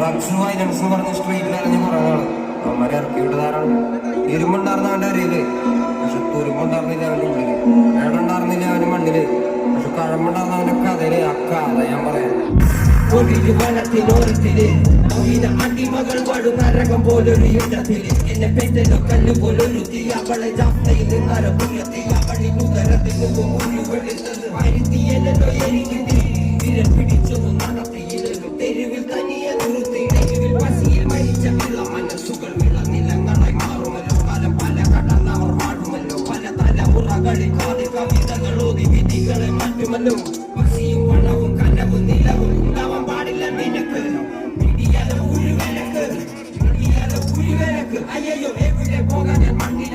Drugs violence എന്ന് പറഞ്ഞ സ്ട്രീറ്റിൽ അറിഞ്ഞ കുറവാണ് അവന്മാരെ ഇറക്കി വിട്ടതാരാണ്? ഇരുമ്പുണ്ടായിരുന്ന അവന്റെ അരിയിൽ പക്ഷെ തുരുമ്പുണ്ടായിരുന്നില്ല അവന്റെ ഉള്ളിൽ. വേടുണ്ടായിരുന്നില്ല അവന്റെ മണ്ണിൽ. പക്ഷെ കഴമ്പുണ്ടായിരുന്ന അവന്റെ കഥയിൽ. ആ കഥ ഞാൻ പറയാം. ഒരിരു വനത്തിനോരത്തിൽ മൊഹിത അടിമകൾ വാഴും നരകം പോലൊരു യുദ്ധത്തിൽ എന്നെ പെറ്റലോ എനിക്ക് തനിയെ തുരുത്തിയിടയിൽ പസിയിൽ മരിച്ച പിള്ള മനസ്സുകൾ വിളനിലങ്ങളായി മാറുമല്ലോ കാലം പല കടന്നവർ മാറുമല്ലോ പല തലമുറകളിൽ കാതി കവിതകൾ ഓതി വിധികളെ മാറ്റുമല്ലോ പസിയും പണവും കനവും നിലവും ഉണ്ടാവാൻ പാടില്ല നിനക്ക് പിടിയാതെ ഉരുവനക്ക് പിടിയാതെ ഉരുവനക്ക് അയ്യോ എവിടെ പോകാൻ മണ്ണി